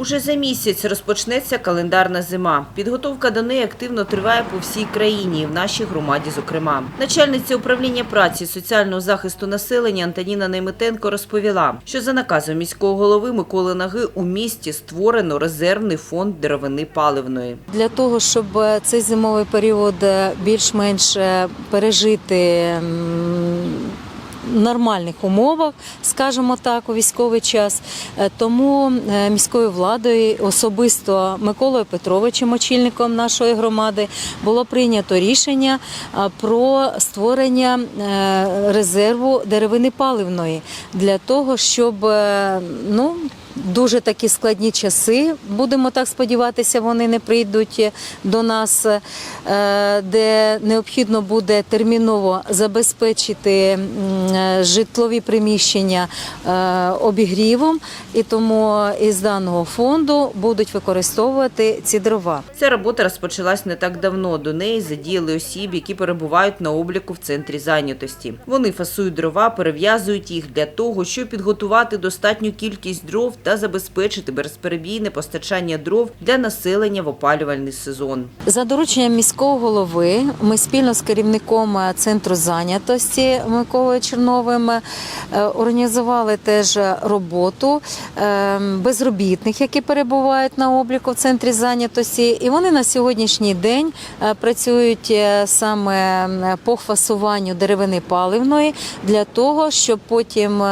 Уже за місяць розпочнеться календарна зима. Підготовка до неї активно триває по всій країні, і в нашій громаді, зокрема. Начальниця управління праці соціального захисту населення Антоніна Нейметенко розповіла, що за наказом міського голови Миколи Наги у місті створено резервний фонд деревини паливної. Для того, щоб цей зимовий період більш-менш пережити нормальних умовах, скажімо так, у військовий час. Е, Тому е, міською владою, особисто Миколою Петровичем, очільником нашої громади, було прийнято рішення е, про створення резерву деревини паливної для того, щоб ну. Дуже такі складні часи. Будемо так сподіватися, вони не прийдуть до нас, е, де необхідно буде терміново забезпечити е, житлові приміщення е, обігрівом, і тому із даного фонду будуть використовувати ці дрова. Ця робота розпочалась не так давно. До неї задіяли осіб, які перебувають на обліку в центрі зайнятості. Вони фасують дрова, перев'язують їх для того, щоб підготувати достатню кількість дров та забезпечити безперебійне постачання дров для населення в опалювальний сезон. За дорученням міського голови ми спільно з керівником е, центру зайнятості Миколою Черновим е, організували теж роботу е, безробітних, які перебувають на обліку в центрі зайнятості. І вони на сьогоднішній день працюють саме по фасуванню деревини паливної для того, щоб потім,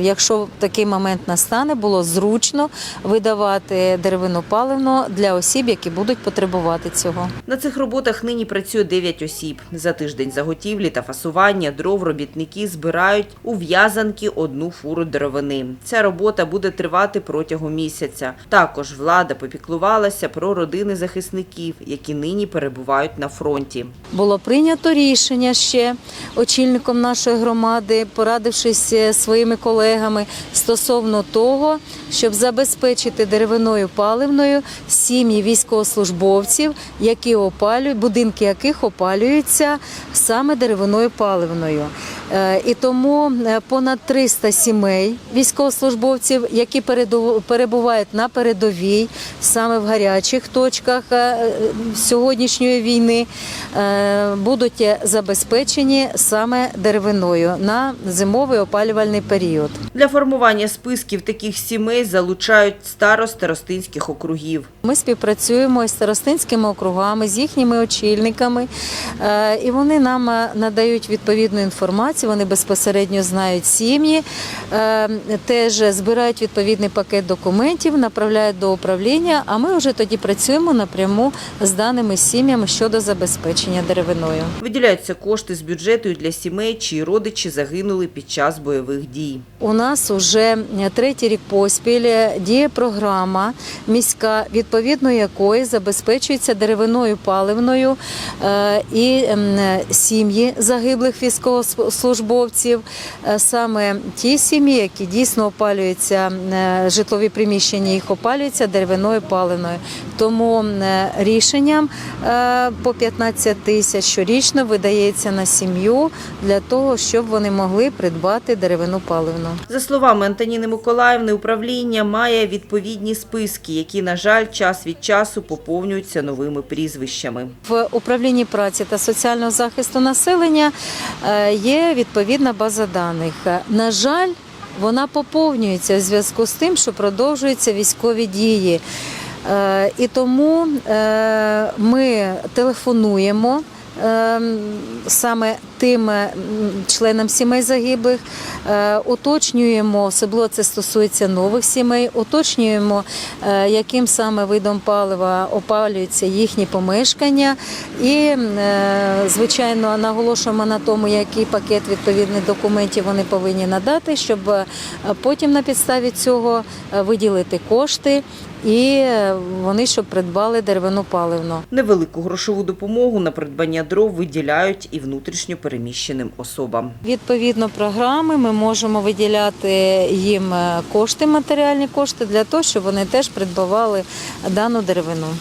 якщо такий момент настане, було зручно видавати деревину паливну для осіб, які будуть потребувати цього. На цих роботах нині працює 9 осіб. За тиждень заготівлі та фасування дров робітники збирають у в'язанки одну фуру деревини. Ця робота буде тривати протягом місяця. Також влада попіклувалася про родини захисників, які нині перебувають на фронті. Було прийнято рішення ще очільником нашої громади, порадившись своїми колегами стосовно того, щоб забезпечити деревиною паливною сім'ї військовослужбовців, які опалюють, будинки яких опалюються саме деревиною паливною. Е, І тому е, понад 300 сімей військовослужбовців, які перебувають на передовій, саме в гарячих точках е, сьогоднішньої війни, будуть забезпечені саме деревиною на зимовий опалювальний період. Для формування списків таких сімей залучають старост старостинських округів. Ми співпрацюємо із старостинськими округами, з їхніми очільниками, е, і вони нам е, надають відповідну інформацію. Вони безпосередньо знають сім'ї, е, теж збирають відповідний пакет документів, направляють до управління. А ми вже тоді працюємо напряму з даними сім'ями щодо забезпечення деревиною. Виділяються кошти з бюджету для сімей, чиї родичі загинули під час бойових дій. У нас уже третій рік поспіль діє програма міська, відповідно якої забезпечується деревиною паливною е, і ем, сім'ї загиблих військовослужбовців, Е, саме ті сім'ї, які дійсно опалюються, е, житлові приміщення їх опалюються деревиною паливною. Тому рішенням по 15 тисяч щорічно видається на сім'ю для того, щоб вони могли придбати деревину паливну. За словами Антоніни Миколаївни, управління має відповідні списки, які, на жаль, час від часу поповнюються новими прізвищами. В управлінні праці та соціального захисту населення е, є відповідна база даних. На жаль, вона поповнюється в зв'язку з тим, що продовжуються військові дії. Е, І тому е, ми телефонуємо. Е, Саме тим членам сімей загиблих. Е, уточнюємо, особливо це стосується нових сімей, уточнюємо, е, яким саме видом палива опалюються їхні помешкання, і, е, звичайно, наголошуємо на тому, який пакет відповідних документів вони повинні надати, щоб е, потім на підставі цього е, виділити кошти і е, вони щоб придбали деревину паливну. Невелику грошову допомогу на придбання дров виділяють і внутрішньо переміщеним особам. Відповідно програми ми можемо виділяти їм кошти, матеріальні кошти для того, щоб вони теж придбавали дану деревину.